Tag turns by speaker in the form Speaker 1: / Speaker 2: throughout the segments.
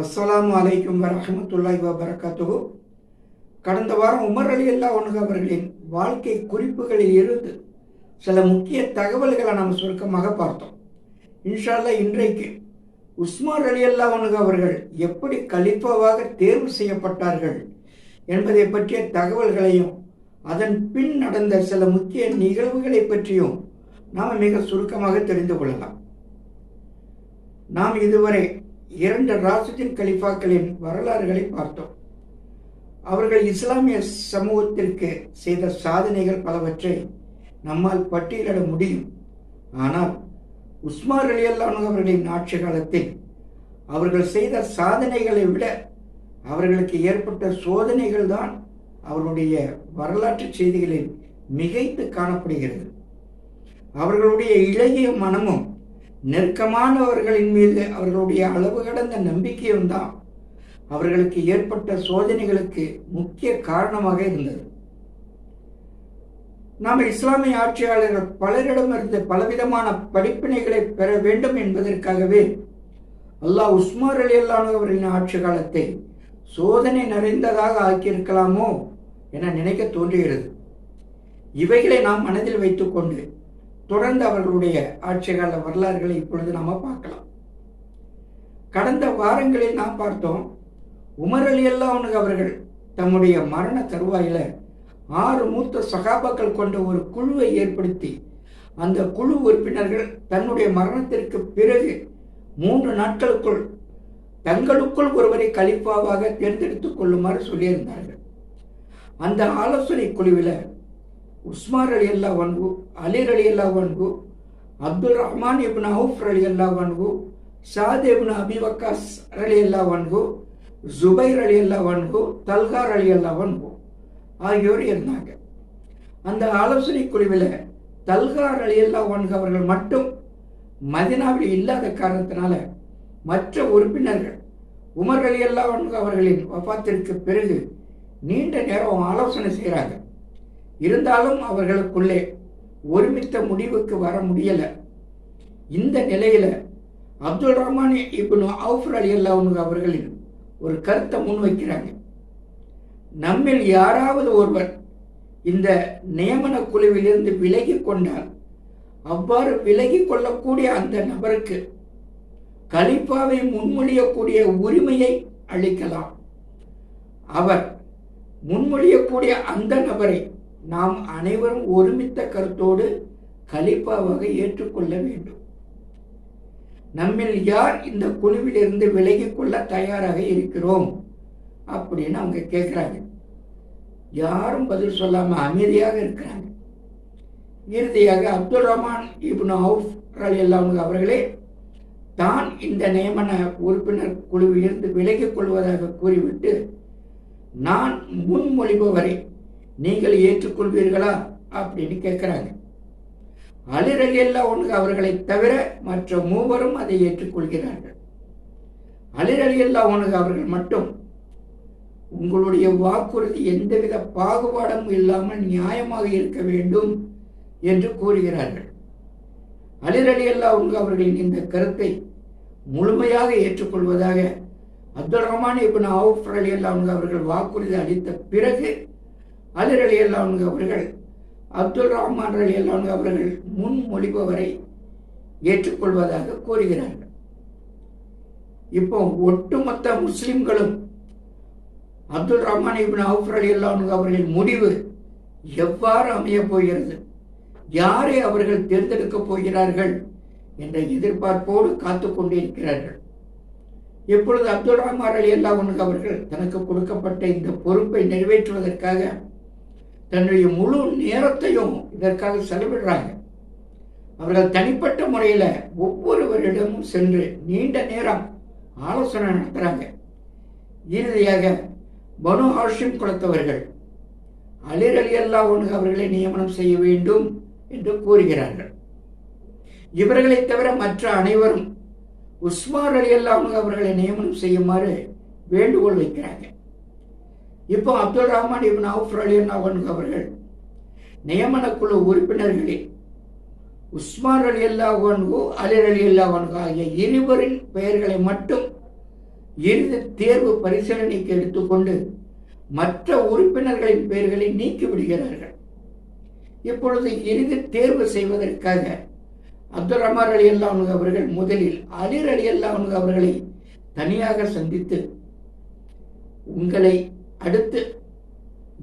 Speaker 1: அஸ்லாம் அலைக்கும் வரஹமத்துல்லாஹி வபரகாத்துஹு. கடந்த வாரம் உமர் அலி அல்லா அவர்களின் வாழ்க்கை குறிப்புகளில் இருந்து சில முக்கிய தகவல்களை நாம் சுருக்கமாக பார்த்தோம். இன்ஷால்லா இன்றைக்கு உஸ்மான் அலி அல்லா அவர்கள் எப்படி கலிப்பாவாக தேர்வு செய்யப்பட்டார்கள் என்பதை பற்றிய தகவல்களையும் அதன் பின் நடந்த சில முக்கிய நிகழ்வுகளை பற்றியும் நாம் மிக சுருக்கமாக தெரிந்து கொள்ளலாம். நாம் இதுவரை இரண்டு ராசிதின் கலிஃபாக்களின் வரலாறுகளை பார்த்தோம். அவர்கள் இஸ்லாமிய சமூகத்திற்கு செய்த சாதனைகள் பலவற்றை நம்மால் பட்டியலிட முடியும். ஆனால் உஸ்மார் அலியல்லானு அவர்களின் ஆட்சி காலத்தில் அவர்கள் செய்த சாதனைகளை விட அவர்களுக்கு ஏற்பட்ட சோதனைகள் தான் அவர்களுடைய வரலாற்று செய்திகளில் மிகைத்து காணப்படுகிறது. அவர்களுடைய இளைய மனமும் நெருக்கமானவர்களின் மீது அவர்களுடைய அளவு கடந்த நம்பிக்கையும் தான் அவர்களுக்கு ஏற்பட்ட சோதனைகளுக்கு முக்கிய காரணமாக இருந்தது. நாம் இஸ்லாமிய ஆட்சியாளர்கள் பலரிடமிருந்து பலவிதமான படிப்பினைகளை பெற வேண்டும் என்பதற்காகவே அல்லாஹ் உஸ்மார் அலி அல்லானவர்களின் ஆட்சி காலத்தை சோதனை நிறைந்ததாக ஆக்கியிருக்கலாமோ என நினைக்க தோன்றுகிறது. இவைகளை நாம் மனதில் வைத்துக்கொண்டு தொடர்ந்து அவர்களுடைய ஆட்சிகால வரலாறுகளை இப்பொழுது நாம பார்க்கலாம். கடந்த வாரங்களில் நாம் பார்த்தோம் உமர் அலி அவர்கள் தம்முடைய மரண தருவாயில ஆறு மூத்த சகாபாக்கள் கொண்ட ஒரு குழுவை ஏற்படுத்தி அந்த குழு உறுப்பினர்கள் தன்னுடைய மரணத்திற்கு பிறகு மூன்று நாட்களுக்குள் தங்களுக்குள் ஒருவரை கலிப்பாவாக தேர்ந்தெடுத்துக் கொள்ளுமாறு சொல்லியிருந்தார்கள். அந்த ஆலோசனை குழுவில் உஸ்மார் அலி அல்லா வன்கு அலிர் அலி அல்லா வன்கு அப்துல் ரஹ்மான் இப்னு அவுஃப் அலி அல்லா வன்கு ஷாத் இப்னு அபி வக்காஸ் அலி அல்லா வன்கு ஜுபைர் அலி அல்லா வன்கு தல்கார் அலி அல்லா வன்கு ஆகியோர் இருந்தாங்க. அந்த ஆலோசனை குழுவில் தல்கார் அலி அல்லா வன்கு அவர்கள் மட்டும் மதினாவில் இல்லாத காரணத்தினால மற்ற உறுப்பினர்கள் உமர் அலி அல்லா அவர்களின் வபாத்திற்கு பிறகு நீண்ட நேரம் ஆலோசனை செய்கிறாங்க இருந்தாலும் அவர்களுக்குள்ளே ஒருமித்த முடிவுக்கு வர முடியல. இந்த நிலையில அப்துல் ரஹ்மான் இப்னு அவுஃபர் அலி அல்லாவுங்க அவர்களின் ஒரு கருத்தை முன்வைக்கிறாங்க. நம்மில் யாராவது ஒருவர் இந்த நியமன குழுவிலிருந்து விலகி கொண்டால் அவ்வாறு விலகி கொள்ளக்கூடிய அந்த நபருக்கு கலிப்பாவை முன்மொழியக்கூடிய உரிமையை அளிக்கலாம். அவர் முன்மொழியக்கூடிய அந்த நபரை நாம் அனைவரும் ஒருமித்த கருத்தோடு கலிப்பாவாக ஏற்றுக்கொள்ள வேண்டும். நம்மில் யார் இந்த குழுவிலிருந்து விலகி கொள்ள தயாராக இருக்கிறோம்? அப்படின்னு அவங்க கேட்குறாங்க யாரும் பதில் சொல்லாமல் அமைதியாக இருக்கிறாங்க. இறுதியாக அப்துல் ரஹ்மான் இப்னு அவுஃப் அலி அல்லாமுக அவர்களே தான் இந்த நியமன உறுப்பினர் குழுவிலிருந்து விலகிக் கொள்வதாக கூறிவிட்டு நான் முன்மொழிபவரை நீங்கள் ஏற்றுக்கொள்வீர்களா? அப்படின்னு கேட்குறாங்க. அலிர் அலி ஒன்று அவர்களை தவிர மற்ற மூவரும் அதை ஏற்றுக்கொள்கிறார்கள். அலிர் அல்லா ஒன்று அவர்கள் மட்டும். உங்களுடைய வாக்குறுதி எந்தவித பாகுபாடும் இல்லாமல் நியாயமாக இருக்க வேண்டும் என்று கூறுகிறார்கள். அலிர் அல்லா ஒன்று அவர்களின் இந்த கருத்தை முழுமையாக ஏற்றுக்கொள்வதாக அப்துல் ரஹ்மான் இபின் அவுஃப் அலி அல்லா அவர்கள் வாக்குறுதி அளித்த பிறகு அதிர் அலி அல்லாங்க அவர்கள் அப்துல் ரஹ்மான் அலி அல்லாங்க அவர்கள் முன்மொழிபவரை ஏற்றுக்கொள்வதாக கூறுகிறார்கள். இப்போ ஒட்டுமொத்த முஸ்லிம்களும் அப்துல் ரஹ்மான் இபின் அவுஃப் அலி அல்லாங்க அவர்களின் முடிவு எவ்வாறு அமையப் போகிறது? யாரை அவர்கள் தேர்ந்தெடுக்கப் போகிறார்கள் என்ற எதிர்பார்ப்போடு காத்து கொண்டிருக்கிறார்கள். எப்பொழுது அப்துல் ரஹ்மான் அலி அல்லா அவர்கள் தனக்கு கொடுக்கப்பட்ட இந்த பொறுப்பை நிறைவேற்றுவதற்காக தன்னுடைய முழு நேரத்தையும் இதற்காக செலவிடுறாங்க. அவர்கள் தனிப்பட்ட முறையில் ஒவ்வொருவரிடமும் சென்று நீண்ட நேரம் ஆலோசனை நடத்துகிறாங்க இறுதியாக பனு ஹாஷிம் குலத்தவர்கள் அலிர் அலி அல்லா ஒன்று அவர்களை நியமனம் செய்ய வேண்டும் என்று கூறுகிறார்கள். இவர்களை தவிர மற்ற அனைவரும் உஸ்மார் அலி அல்லா அவர்களை நியமனம் செய்யுமாறு வேண்டுகோள் வைக்கிறாங்க. இப்போ அப்துல் ரஹ்மான் இபின் அவுஃப் அலி அவர்கள் நியமன குழு உறுப்பினர்களில் உஸ்மான் அலி அல்லா ஒன்கு அலிர் அலி அல்லா ஒன்கு ஆகிய இருவரின் பெயர்களை மட்டும் இறுதி தேர்வு பரிசீலனைக்கு எடுத்துக்கொண்டு மற்ற உறுப்பினர்களின் பெயர்களை நீக்கி விடுகிறார்கள். இப்பொழுது இறுதி தேர்வு செய்வதற்காக அப்துல் ரஹ்மான் அலி அல்லாஹ் அவர்கள் முதலில் அலிர் அலி அல்லாஹ் அவர்களை தனியாக சந்தித்து உங்களை அடுத்து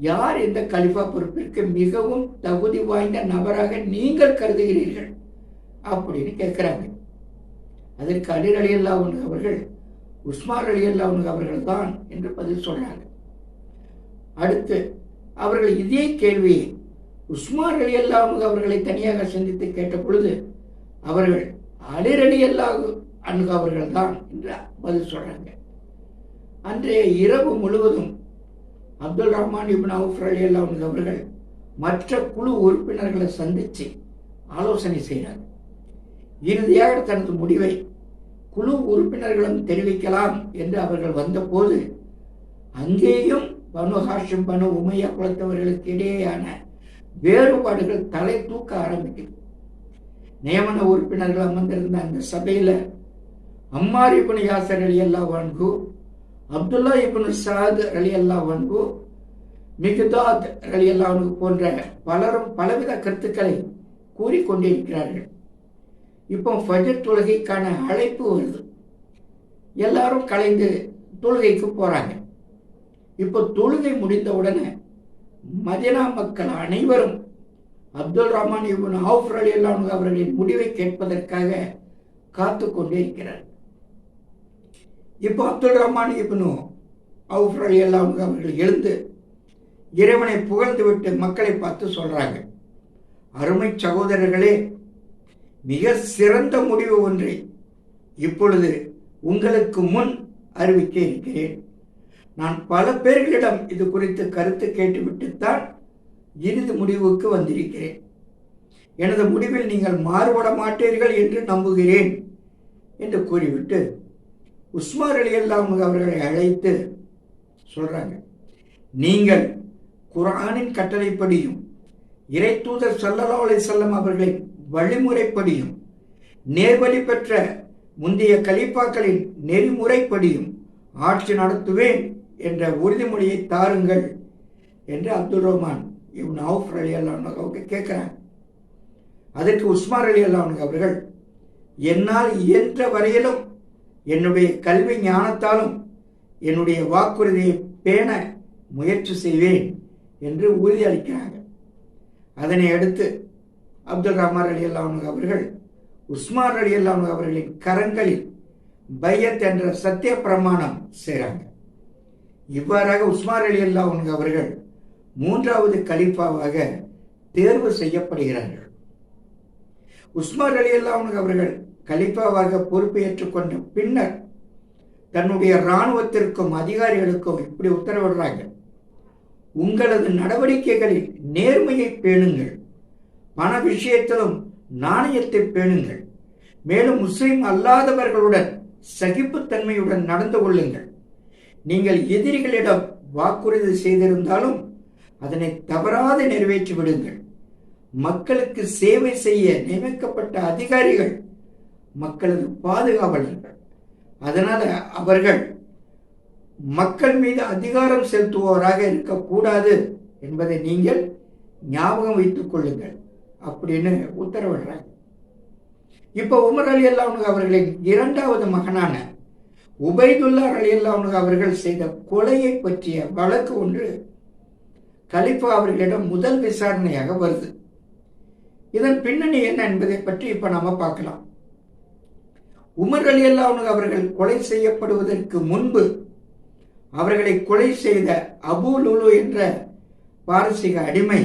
Speaker 1: யார் இந்த கலிஃபா பொறுப்பிற்கு மிகவும் தகுதி வாய்ந்த நபராக நீங்கள் கருதுகிறீர்கள்? அப்படின்னு கேட்கிறாங்க. அதற்கு அலிர் அலி அல்லா அவர்கள் உஸ்மான் அலி அல்லா அவர்கள் தான் என்று பதில் சொல்றாங்க. அடுத்து அவர்கள் இதே கேள்வியை உஸ்மான் அலி அல்லா அவர்களை தனியாக சந்தித்து கேட்ட பொழுது அவர்கள் அலிர் அலி அல்லா அணுக அவர்கள் தான் என்று பதில் சொல்றாங்க. அன்றைய இரவு முழுவதும் அப்துல் ரஹ்மான் இபின் அவுஃப் அலி அவர்கள் மற்ற குழு உறுப்பினர்களை சந்தித்து ஆலோசனை செய்கிறார் இறுதியாக தனது முடிவை குழு உறுப்பினர்களும் தெரிவிக்கலாம் என்று அவர்கள் வந்தபோது அங்கேயும் பனு ஹாஷிம் பனு உமையா குலத்தவர்களுக்கு இடையேயான வேறுபாடுகள் தலை தூக்க ஆரம்பிக்குது. நியமன உறுப்பினர்கள் அமர்ந்திருந்த அந்த சபையில் அம்மாரி புனியாசர் அலி அல்லா வான்கு அப்துல்லா இப்னு சாத் அலி அல்லா மிகுதாத் அலி அல்லாஹு போன்ற பலரும் பலவித கருத்துக்களை கூறிக்கொண்டிருக்கிறார்கள். இப்போ ஃபஜர் தொழுகைக்கான அழைப்பு வருது. எல்லாரும் கலைந்து தொழுகைக்கு போறாங்க. இப்போ தொழுகை முடிந்த உடனே மதினா மக்கள் அனைவரும் அப்துல் ரஹ்மான் இவன் ஆஃப் அலி அல்லானு அவர்களின் முடிவை கேட்பதற்காக காத்து கொண்டே இருக்கிறார் இப்போ அப்துல் ரஹ்மான் இப்னு அவுஃப் அலி அல்லாஹ் அவர்கள் எழுந்து இறைவனை புகழ்ந்து விட்டு மக்களை பார்த்து சொல்கிறாங்க அருமை சகோதரர்களே மிக சிறந்த முடிவு ஒன்றை இப்பொழுது உங்களுக்கு முன் அறிவிக்க இருக்கிறேன். நான் பல பேர்களிடம் இது குறித்து கருத்து கேட்டுவிட்டுத்தான் இறுதி முடிவுக்கு வந்திருக்கிறேன். எனது முடிவில் நீங்கள் மாறுபட மாட்டீர்கள் என்று நம்புகிறேன் என்று கூறிவிட்டு உஸ்மார் அலி அல்லாம் அவர்களை அழைத்து சொல்றாங்க. நீங்கள் குரானின் கட்டளைப்படியும் இறை தூதர் சல்லல்லா அலை செல்லம் அவர்களின் வழிமுறைப்படியும் நேர்வழி பெற்ற முந்தைய கலிப்பாக்களின் நெறிமுறைப்படியும் ஆட்சி நடத்துவேன் என்ற உறுதிமொழியை தாருங்கள் என்று அப்துல் ரஹ்மான் இவன் அவுஃப் அலி அல்லாவுக்கு கேட்குறாங்க. அதற்கு உஸ்மார் அலி அல்லாவுக்கு அவர்கள் என்னால் இயன்ற வரையிலும் என்னுடைய கல்வி ஞானத்தாலும் என்னுடைய வாக்குறுதியை பேண முயற்சி செய்வேன் என்று உறுதியளிக்கிறாங்க அதனை அடுத்து அப்துல் ரஹ்மான் அலி அல்லாஹ் அவர்கள் உஸ்மான் அலி அல்லாமு அவர்களின் கரங்களில் பையத் என்ற சத்திய பிரமாணம் செய்கிறாங்க இவ்வாறாக உஸ்மான் அலி அல்லாஹ் அவர்கள் மூன்றாவது கலிஃபாவாக தேர்வு செய்யப்படுகிறார்கள். உஸ்மான் அலி அல்லாஹ் அவர்கள் கலிப்பாவாக பொறுப்பு ஏற்றுக்கொண்ட பின்னர் தன்னுடைய இராணுவத்திற்கும் அதிகாரிகளுக்கும் இப்படி உத்தரவிடுறாங்க. உங்களது நடவடிக்கைகளில் நேர்மையை பேணுங்கள். பண விஷயத்திலும் நாணயத்தை பேணுங்கள். மேலும் முஸ்லிம் அல்லாதவர்களுடன் சகிப்புத்தன்மையுடன் நடந்து கொள்ளுங்கள். நீங்கள் எதிரிகளிடம் வாக்குறுதி செய்திருந்தாலும் அதனை தவறாது நிறைவேற்றி விடுங்கள் மக்களுக்கு சேவை செய்ய நியமிக்கப்பட்ட அதிகாரிகள் மக்களது பாதுகாவலர்கள். அதனால் அவர்கள் மக்கள் மீது அதிகாரம் செலுத்துவோராக இருக்கக்கூடாது என்பதை நீங்கள் ஞாபகம் வைத்துக் கொள்ளுங்கள் அப்படின்னு உத்தரவிடுறாங்க. இப்போ உமர் அலி அல்லாவுனு அவர்களின் இரண்டாவது மகனான உபைதுல்லா அலி அல்லாவுனு அவர்கள் செய்த கொலையை பற்றிய வழக்கு ஒன்று கலிஃபா அவர்களிடம் முதல் விசாரணையாக வருது. இதன் பின்னணி என்ன என்பதை பற்றி இப்போ நாம பார்க்கலாம். உமர் அலி அல்லாவுனு அவர்கள் கொலை செய்யப்படுவதற்கு முன்பு அவர்களை கொலை செய்த அபு லுலு என்ற பாரசீக அடிமை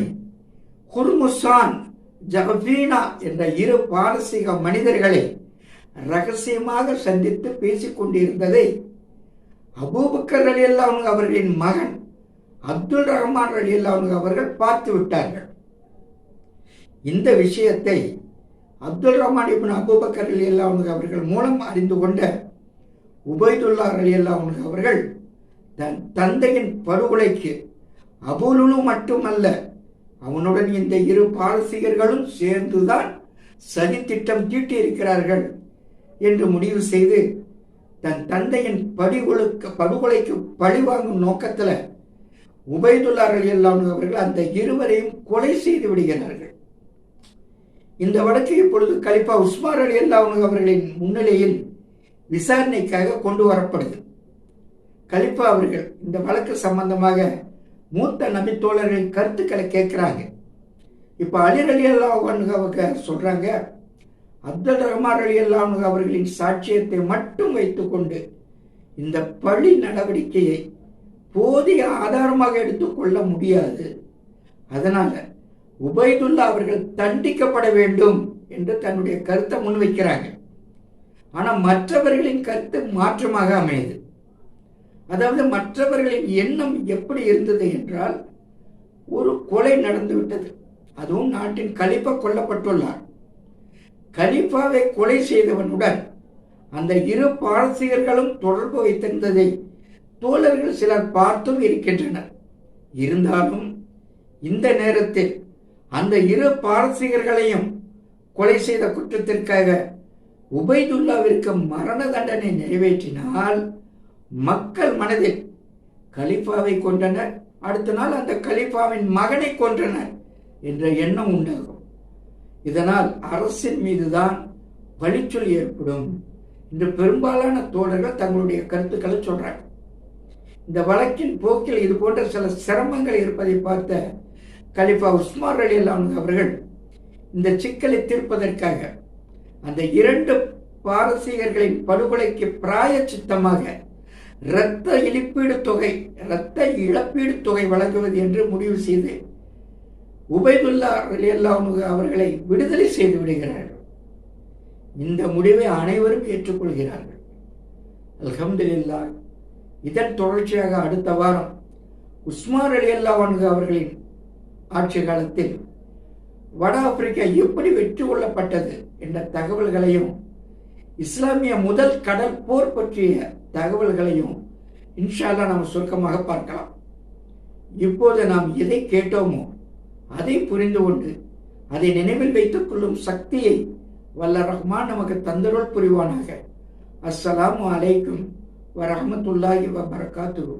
Speaker 1: குர்முசான் ஜஹபீனா என்ற இரு பாரசீக மனிதர்களை ரகசியமாக சந்தித்து பேசிக்கொண்டிருந்ததை அபூபக்கர் அலி அல்லாஹ் அவர்களின் மகன் அப்துல் ரஹ்மான் அலி அல்லாஹ் அவர்கள் பார்த்து விட்டார்கள். இந்த விஷயத்தை Abdul Rahman ibn Abu Bakr அலி அல்லா அவர்கள் மூலம் அறிந்து கொண்ட உபைதுல்லா அலி அல்லா அவர்கள் தன் தந்தையின் படுகொலைக்கு அபுலுலு மட்டுமல்ல அவனுடன் இந்த இரு பாரசீகர்களும் சேர்ந்துதான் சதி திட்டம் தீட்டியிருக்கிறார்கள் என்று முடிவு செய்து தன் தந்தையின் படுகொலுக்கு படுகொலைக்கு பழிவாங்கும் நோக்கத்தில் உபைதுல்லா அலி அல்லாஹ் அவர்கள் அந்த இருவரையும் கொலை செய்து விடுகிறார்கள். இந்த வழக்கு இப்பொழுது கலிப்பா உஸ்மார் அலி அல்லாவுங்க அவர்களின் முன்னிலையில் விசாரணைக்காக கொண்டு வரப்படுது கலிப்பா அவர்கள் இந்த வழக்கு சம்பந்தமாக மூத்த நபித்தோழர்களின் கருத்துக்களை கேட்குறாங்க. இப்போ அலிர் அலி அல்லாஹ் சொல்றாங்க அப்துல் ரஹ்மான் அலி அல்லாஹ் அவர்களின் சாட்சியத்தை மட்டும் வைத்துக்கொண்டு இந்த பழி நடவடிக்கையை போதிய ஆதாரமாக எடுத்துக்கொள்ள முடியாது. அதனால உபைதுல்லா அவர்கள் தண்டிக்கப்பட வேண்டும் என்று தன்னுடைய கருத்தை முன்வைக்கிறாங்க. ஆனால் மற்றவர்களின் கருத்து மாற்றமாக அமையுது. அதாவது மற்றவர்களின் எண்ணம் எப்படி இருந்தது என்றால் ஒரு கொலை நடந்துவிட்டது அதுவும் நாட்டின் கலிப்பா கொல்லப்பட்டுள்ளார். கலிப்பாவை கொலை செய்தவனுடன் அந்த இரு பாரசீகர்களும் தொடர்பு வைத்திருந்ததை தோழர்கள் சிலர் பார்த்தும் இருக்கின்றனர். இருந்தாலும் இந்த நேரத்தில் அந்த இரு பாரசீகர்களையும் கொலை செய்த குற்றத்திற்காக உபைதுல்லாவிற்கு மரண தண்டனை நிறைவேற்றினால் மக்கள் மனதில் கலிஃபாவை கொன்றனர். அடுத்த நாள் அந்த கலிஃபாவின் மகனை கொன்றனர் என்ற எண்ணம் உண்டாகும். இதனால் அரசின் மீதுதான் பழிச்சொல் ஏற்படும் இன்று பெரும்பாலான தோழர்கள் தங்களுடைய கருத்துக்களை சொல்றாங்க. இந்த வழக்கின் போக்கில் இது போன்ற சில சிரமங்கள் இருப்பதை பார்த்த கலிஃபா உஸ்மார் அலி அல்லான் அவர்கள் இந்த சிக்கலை தீர்ப்பதற்காக அந்த இரண்டு பாரசீகர்களின் படுகொலைக்கு பிராய சித்தமாக இரத்த இழப்பீடு தொகை இரத்த இழப்பீடு தொகை வழங்குவது என்று முடிவு செய்து உபைதுல்லா அலி அல்லாமுக அவர்களை விடுதலை செய்து விடுகிறார்கள். இந்த முடிவை அனைவரும் ஏற்றுக்கொள்கிறார்கள். அல்ஹம்துலில்லா இதன் தொடர்ச்சியாக அடுத்த வாரம் உஸ்மான் அலி அல்லாஹ் அவர்களின் ஆட்சி காலத்தில் வட ஆப்பிரிக்கா எப்படி வெற்றி கொள்ளப்பட்டது என்ற தகவல்களையும் இஸ்லாமிய முதல் கடல் போர் பற்றிய தகவல்களையும் இன்ஷால்லா நாம் சுருக்கமாக பார்க்கலாம். இப்போது நாம் எதை கேட்டோமோ அதை புரிந்து கொண்டு அதை நினைவில் வைத்துக் கொள்ளும் சக்தியை வல்ல ரஹ்மான் நமக்கு தந்தருள் புரிவானாக. அஸ்ஸலாமு அலைக்கும் வரஹமத்துல்லாஹி வபரகாத்துஹு.